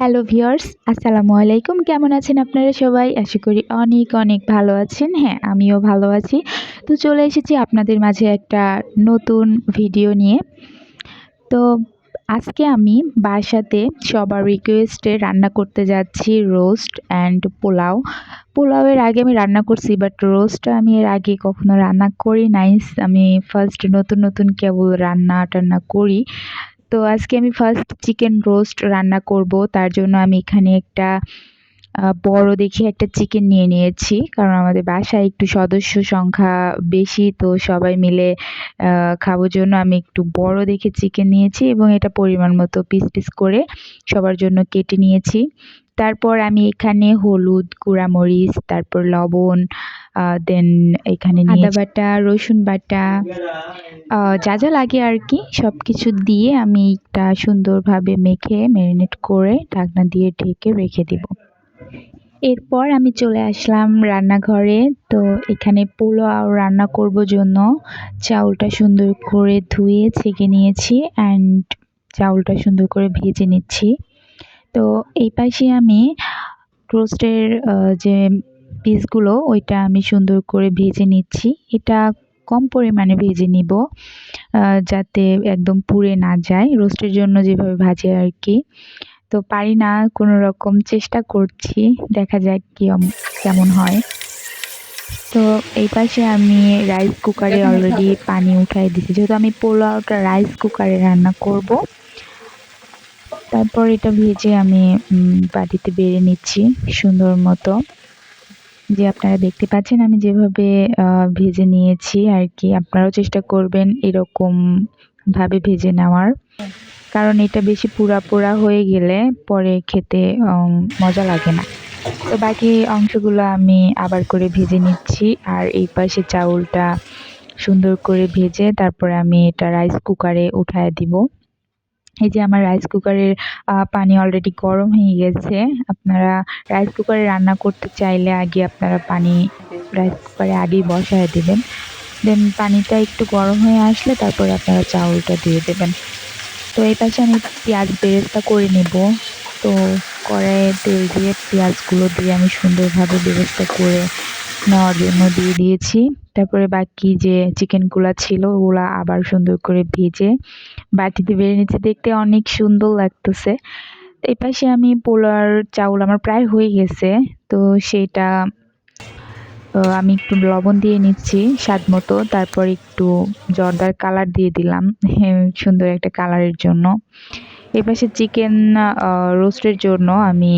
Hello viewers আসসালামু আলাইকুম। কেমন আছেন আপনারা সবাই? আশা করি অনেক অনেক ভালো আছেন। হ্যাঁ আমিও ভালো আছি। তো চলে এসেছি আপনাদের মাঝে একটা নতুন ভিডিও নিয়ে। তো আজকে আমি বাসাতে সবার রিকোয়েস্টে রান্না করতে যাচ্ছি রোস্ট অ্যান্ড পোলাও। পোলাওয়ের আগে আমি রান্না করছি বাট রোস্টটা আমি এর আগে কখনো রান্না করি নাই। আমি ফার্স্ট নতুন নতুন কেবল রান্না টান্না করি। তো আজকে আমি ফার্স্ট চিকেন রোস্ট রান্না করব। তার জন্য আমি এখানে একটা বড় দেখে একটা চিকেন নিয়ে নিয়েছি কারণ আমাদের বাসায় একটু সদস্য সংখ্যা বেশি তো সবাই মিলে খাওয়ার জন্য আমি একটু বড় দেখে চিকেন নিয়েছি এবং এটা পরিমাণ মতো পিস পিস করে সবার জন্য কেটে নিয়েছি। তারপর আমি এখানে হলুদ গুঁড়ামরিচ তারপর লবণ দেন এখানে আদা বাটা রসুন বাটা যা যা লাগে আর কি সব কিছু দিয়ে আমি এটা সুন্দরভাবে মেখে ম্যারিনেট করে ঢাকনা দিয়ে ঢেকে রেখে দিব। এরপর আমি চলে আসলাম রান্নাঘরে। তো এখানে পোলাও রান্না করব জন্য। চাউলটা সুন্দর করে ধুয়ে ছেঁকে নিয়েছি অ্যান্ড চাউলটা সুন্দর করে ভেজে নিচ্ছি। তো এই পাশে আমি রোস্টের যে পিসগুলো ওইটা আমি সুন্দর করে ভেজে নিচ্ছি। এটা কম পরিমাণে ভেজে নিব যাতে একদম পুড়ে না যায়। রোস্টের জন্য যেভাবে ভাজে আর কি। তো পারি না, কোনো রকম চেষ্টা করছি। দেখা যাক কি কেমন হয়। তো এই পাশে আমি রাইস কুকারে অলরেডি পানি উঠাই দিয়েছি যেহেতু আমি পোলাওটা রাইস কুকারে রান্না করব। তারপর এটা ভেজে আমি বাটিতে বেড়ে নিচ্ছি সুন্দর মতো। যে আপনারা দেখতে পাচ্ছেন, আমি যেভাবে ভেজে নিয়েছি আর কি। আপনারাও চেষ্টা করবেন এরকম ভাবে ভেজে নেওয়ার। কারণ এটা বেশি পুরা পোড়া হয়ে গেলে পরে খেতে মজা লাগে না। তো বাকি অংশগুলো আমি আবার করে ভেজে নিচ্ছি আর এই পাশে চাউলটা সুন্দর করে ভেজে তারপরে আমি এটা রাইস কুকারে উঠায় দিব। এই যে আমার রাইস কুকারের পানি অলরেডি গরম হয়ে গেছে। আপনারা রাইস কুকারে রান্না করতে চাইলে আগে আপনারা পানি রাইস কুকারে আগেই বসায় দেবেন। দেন পানিটা একটু গরম হয়ে আসলে তারপরে আপনারা চাউলটা দিয়ে দেবেন। তো এই পাশে আমি পেঁয়াজ বেরেস্তা করে নেব। তো কড়াইয়ে তেল দিয়ে পেঁয়াজগুলো দিয়ে আমি সুন্দরভাবে বেরেস্তা করে নেওয়ার জন্য দিয়ে দিয়েছি। তারপরে বাকি যে চিকেনগুলো ছিল, ওগুলো আবার সুন্দর করে ভেজে বাটিতে বেড়ে নিচ্ছে। দেখতে অনেক সুন্দর লাগতেছে। এই পাশে আমি পোলার চাউল আমার প্রায় হয়ে গেছে। তো সেটা আমি একটু লবণ দিয়ে নিচ্ছি স্বাদ মতো। তারপর একটু জর্দার কালার দিয়ে দিলাম সুন্দর একটা কালারের জন্য। এপাশে চিকেন রোস্টের জন্য আমি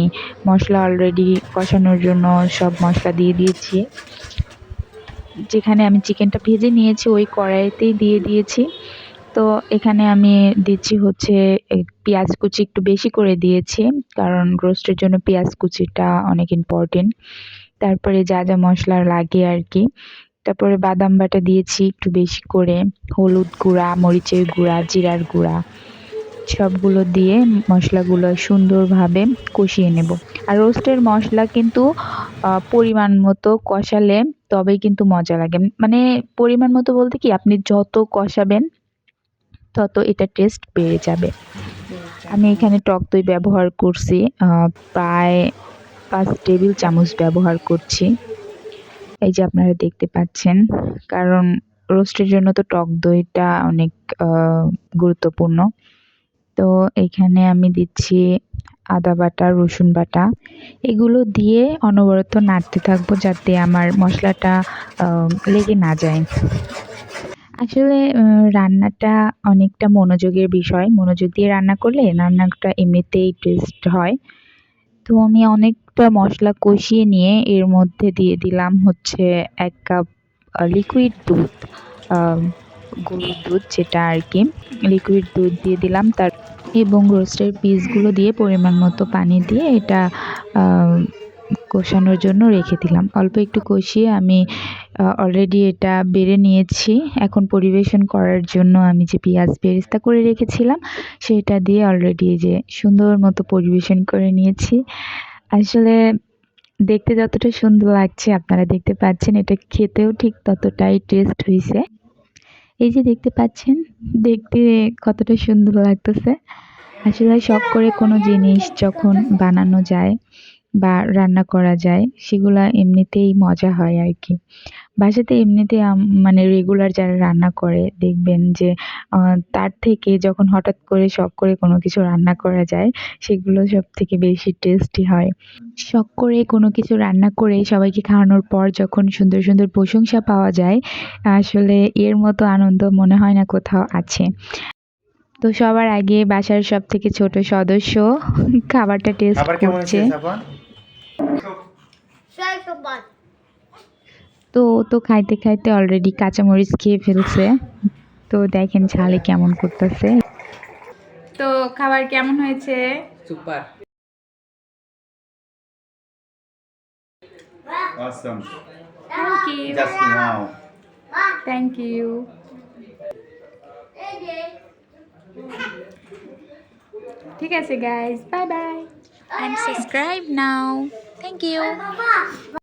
মশলা অলরেডি কষানোর জন্য সব মশলা দিয়ে দিয়েছি। যেখানে আমি চিকেনটা ভেজে নিয়েছি, ওই কড়াইতেই দিয়ে দিয়েছি। তো এখানে আমি দিচ্ছি হচ্ছে পেঁয়াজ কুচি একটু বেশি করে দিয়েছি, কারণ রোস্টের জন্য পেঁয়াজ কুচিটা অনেক ইম্পর্টেন্ট তারপরে যা যা মশলা লাগে আর কি। তারপরে বাদাম বাটা দিয়েছি একটু বেশি করে, হলুদ গুঁড়া, মরিচের গুঁড়া, জিরার গুঁড়া, সবগুলো দিয়ে মশলাগুলো সুন্দরভাবে কষিয়ে নেব। আর রোস্টের মশলা কিন্তু পরিমাণ মতো কষালে তবেই কিন্তু মজা লাগে। মানে পরিমাণ মতো বলতে কি, আপনি যত কষাবেন, তত এটা টেস্ট বেড়ে যাবে। আমি এখানে টক দই ব্যবহার করছি প্রায় পাঁচ টেবিল চামচ ব্যবহার করছি। এই যে আপনারা দেখতে পাচ্ছেন, কারণ রোস্টের জন্য তো টক দইটা অনেক গুরুত্বপূর্ণ। তো এখানে আমি দিচ্ছি আদা বাটা, রসুন বাটা। এগুলো দিয়ে অনবরত নাড়তে থাকব যাতে আমার মশলাটা লেগে না যায়। আসলে রান্নাটা অনেকটা মনোযোগের বিষয়। মনোযোগ দিয়ে রান্না করলে রান্নাটা এমনিতেই টেস্ট হয়। তো আমি অনেকটা মশলা কষিয়ে নিয়ে এর মধ্যে দিয়ে দিলাম হচ্ছে এক কাপ লিকুইড দুধ গরুর দুধ যেটা আর কি। লিকুইড দুধ দিয়ে দিলাম তার, এবং রোস্টের পিসগুলো দিয়ে পরিমাণ মতো পানি দিয়ে এটা কষানোর জন্য রেখে দিলাম। অল্প একটু কষিয়ে আমি অলরেডি এটা বেড়ে নিয়েছি। এখন পরিবেশন করার জন্য আমি যে পেঁয়াজ বেরেস্তা করে রেখেছিলাম, সেটা দিয়ে অলরেডি যে সুন্দর মতো পরিবেশন করে নিয়েছি। আসলে দেখতে যতটা সুন্দর লাগছে, আপনারা দেখতে পাচ্ছেন, এটা খেতেও ঠিক ততটাই টেস্ট হয়েছে এই যে দেখতে পাচ্ছেন, দেখতে কতটা সুন্দর লাগতেছে। আসলে শখ করে কোনো জিনিস যখন বানানো যায় বা রান্না করা যায় সেগুলা এমনিতেই মজা হয় আর কি বাসাতে এমনিতে মানে রেগুলার যারা রান্না করে দেখবেন যে তার থেকে যখন হঠাৎ করে শখ করে কোনো কিছু রান্না করা যায় সেগুলো সব থেকে বেশি টেস্টি হয়। শখ করে কোনো কিছু রান্না করে সবাইকে খাওয়ানোর পর যখন সুন্দর সুন্দর প্রশংসা পাওয়া যায় আসলে এর মতো আনন্দ মনে হয় না কোথাও আছে। তো সবার আগে বাসার সব থেকে ছোট সদস্য খাবারটা টেস্ট করছে। তো তো খাইতে খাইতে অলরেডি কাঁচামরিচ খেয়ে ফেলছে। তো দেখেন ঝালে কেমন করতেছে। তো খাবার কেমন হয়েছে? Super. Awesome. Thank you just now. Thank you ঠিক আছে guys bye bye and subscribe now. Thank you.